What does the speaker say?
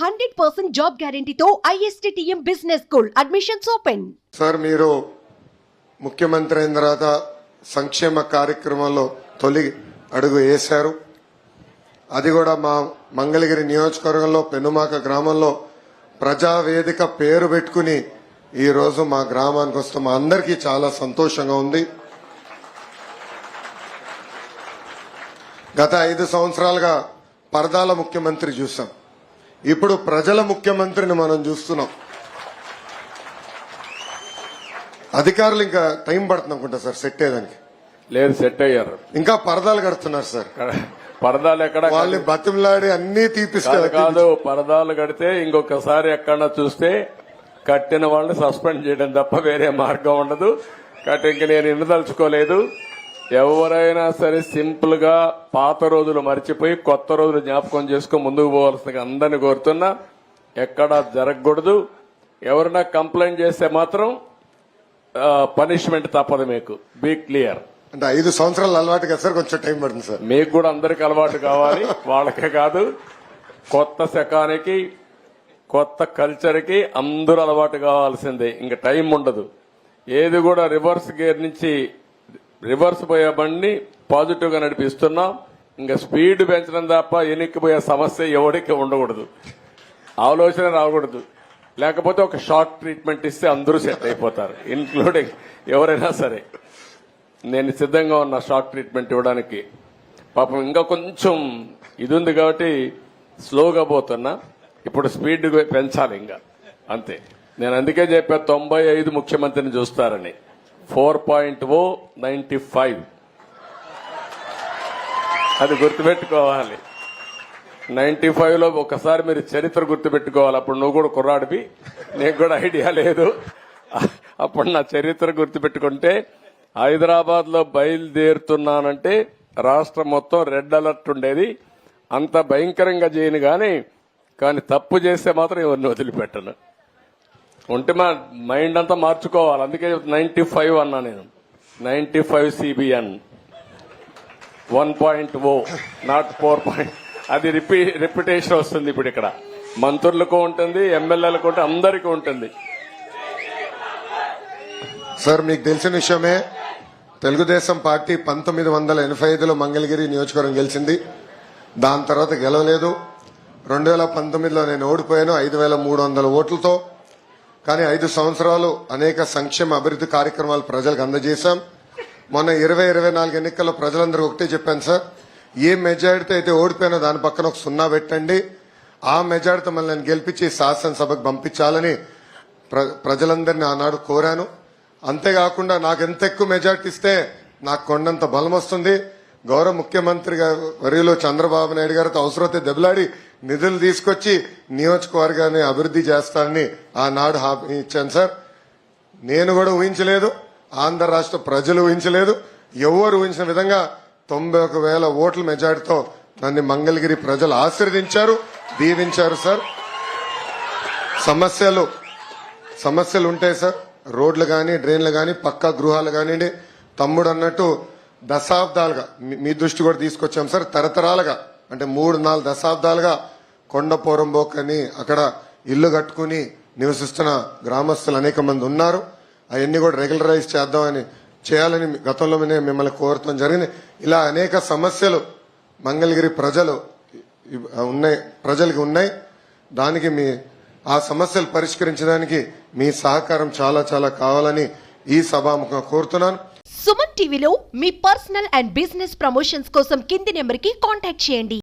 Hundred percent job గ్యారంటీతో ISTM business school admissions open. Sir మీరు ముఖ్యమంత్రి అయిన తర్వాత సంక్షేమ కార్యక్రమంలో తొలి అడుగు వేశారు. అది కూడా మా మంగళగిరి నియోజకవర్గంలో పెనుమాక గ్రామంలో ప్రజావేదిక పేరు పెట్టుకుని ఈ రోజు మా గ్రామానికి వస్తే మా అందరికీ చాలా సంతోషంగా ఉంది. గత ఐదు సంవత్సరాలుగా పరదాల ముఖ్యమంత్రి చూసాం ఇప్పుడు ప్రజల ముఖ్యమంత్రిని మనం చూస్తున్నాం. అధికారులు ఇంకా టైం పడుతుంది అనుకుంటా సార్ సెట్ అయ్యేదానికి. లేదు సెట్ అయ్యారు. ఇంకా పరదాలు కడుతున్నారు సార్. పరదాలు ఎక్కడ వాళ్ళని బతిమలాడి అన్ని తీపిస్తారు. కాదు పరదాలు కడితే ఇంకొకసారి ఎక్కడన్నా చూస్తే కట్టిన వాళ్ళని సస్పెండ్ చేయడం తప్ప వేరే మార్గం ఉండదు. కాబట్టి ఇంక నేను ఇండదలుచుకోలేదు ఎవరైనా సరే సింపుల్గా పాత రోజులు మర్చిపోయి కొత్త రోజులు జ్ఞాపకం చేసుకుని ముందుకు పోవాల్సిందిగా అందరిని కోరుతున్నా. ఎక్కడా జరగకూడదు. ఎవరైనా కంప్లైంట్ చేస్తే మాత్రం పనిష్మెంట్ తప్పదు మీకు. Be clear. అంటే ఐదు సంవత్సరాలు అలవాటు కదా సార్ కొంచెం టైం పడుతుంది సార్. మీకు కూడా అందరికి అలవాటు కావాలి. వాళ్ళకే కాదు. కొత్త శకానికి కొత్త కల్చర్కి అందరూ అలవాటు కావాల్సిందే. ఇంకా టైం ఉండదు. ఏది కూడా రివర్స్ గేర్ నుంచి రివర్స్ పోయే బండిని పాజిటివ్గా నడిపిస్తున్నాం. ఇంకా స్పీడ్ పెంచడం తప్ప ఎనిక్కిపోయే సమస్య ఎవరికి ఉండకూడదు. ఆలోచన రాకూడదు. లేకపోతే ఒక షార్ట్ ట్రీట్మెంట్ ఇస్తే అందరూ సెట్ అయిపోతారు ఇన్క్లూడింగ్ ఎవరైనా సరే. నేను సిద్ధంగా ఉన్న షార్ట్ ట్రీట్మెంట్ ఇవ్వడానికి పాపం ఇంకా కొంచెం ఇది ఉంది కాబట్టి స్లోగా పోతున్నా. ఇప్పుడు స్పీడ్ పెంచాలి ఇంకా. అంతే. నేను అందుకే చెప్పా తొంభై ఐదు ముఖ్యమంత్రిని చూస్తారని. Four point O ninety five. అది గుర్తుపెట్టుకోవాలి. నైంటీ ఫైవ్లో ఒకసారి మీరు చరిత్ర గుర్తుపెట్టుకోవాలి. అప్పుడు నువ్వు కూడా కుర్రాడివి. నీకు కూడా ఐడియా లేదు. అప్పుడు నా చరిత్ర గుర్తుపెట్టుకుంటే హైదరాబాద్లో బయలుదేరుతున్నానంటే రాష్ట్రం మొత్తం రెడ్ అలర్ట్ ఉండేది. అంత భయంకరంగా చేయను కానీ కానీ తప్పు చేస్తే మాత్రం ఎవరిని వదిలిపెట్టను. ఉంటే మా మైండ్ అంతా మార్చుకోవాలి. అందుకే నైన్టీ ఫైవ్ అన్నా నేను. Ninety five CBN one point O not four point. అది రిపీ రిపిటేషన్ వస్తుంది ఇప్పుడు ఇక్కడ. మంత్రులకు ఉంటుంది ఎమ్మెల్యేలకు ఉంటుంది అందరికీ ఉంటుంది. సార్ మీకు తెలిసిన విషయమే తెలుగుదేశం పార్టీ పంతొమ్మిది వందల ఎనభై ఐదులో మంగళగిరి నియోజకవర్గం గెలిచింది. దాని తర్వాత గెలవలేదు. రెండు వేల పంతొమ్మిదిలో నేను ఓడిపోయాను ఐదు వేల మూడు వందల ఓట్లతో. కానీ ఐదు సంవత్సరాలు అనేక సంక్షేమ అభివృద్ధి కార్యక్రమాలు ప్రజలకు అందజేశాం. మొన్న ఇరవై ఇరవై నాలుగు ఎన్నికల్లో ప్రజలందరూ ఒకటే చెప్పాను సార్. ఏ మెజారిటీ అయితే ఓడిపోయినా దాని పక్కన ఒక సున్నా పెట్టండి. ఆ మెజారిటీ మళ్ళీ గెలిపించి శాసనసభకు పంపించాలని ప్ర- ప్రజలందరినీ ఆనాడు కోరాను. అంతేకాకుండా నాకు ఎంత ఎక్కువ మెజార్టీ ఇస్తే నాకు కొండంత బలం వస్తుంది. గౌరవ ముఖ్యమంత్రి గారు వరిలో చంద్రబాబు నాయుడు గారితో అవసరమైతే దెబ్బలాడి నిధులు తీసుకొచ్చి నియోజకవర్గాన్ని అభివృద్ధి చేస్తానని ఆనాడు హామీ ఇచ్చాను సార్. నేను కూడా ఊహించలేదు ఆంధ్ర రాష్ట్ర ప్రజలు ఊహించలేదు ఎవరు ఊహించిన విధంగా తొంభై ఒక వేల ఓట్ల మెజార్టీతో నన్ను మంగళగిరి ప్రజలు ఆశీర్వదించారు దీవించారు సార్. సమస్యలు సమస్యలు ఉంటాయి సార్ రోడ్లు కానీ డ్రైన్లు కానీ పక్కా గృహాలు కానివ్వండి తమ్ముడు అన్నట్టు దశాబ్దాలుగా మీ- మీ దృష్టి కూడా తీసుకొచ్చాం సార్ తరతరాలుగా. అంటే మూడు నాలుగు దశాబ్దాలుగా కొండ పోరంబోకని అక్కడ ఇల్లు కట్టుకుని నివసిస్తున్న గ్రామస్తులు అనేక మంది ఉన్నారు. అవన్నీ కూడా రెగ్యులరైజ్ చేద్దామని చేయాలని గతంలో మిమ్మల్ని కోరటం జరిగింది. ఇలా అనేక సమస్యలు మంగళగిరి ప్రజలు ఉన్నాయి ప్రజలకి ఉన్నాయి. దానికి మీ ఆ సమస్యలు పరిష్కరించడానికి మీ సహకారం చాలా చాలా కావాలని ఈ సభాముఖంగా కోరుతున్నాను. సుమన్ టీవీలో మీ పర్సనల్ అండ్ బిజినెస్ ప్రమోషన్స్ కోసం కింది నెంబర్కి కాంటాక్ట్ చేయండి.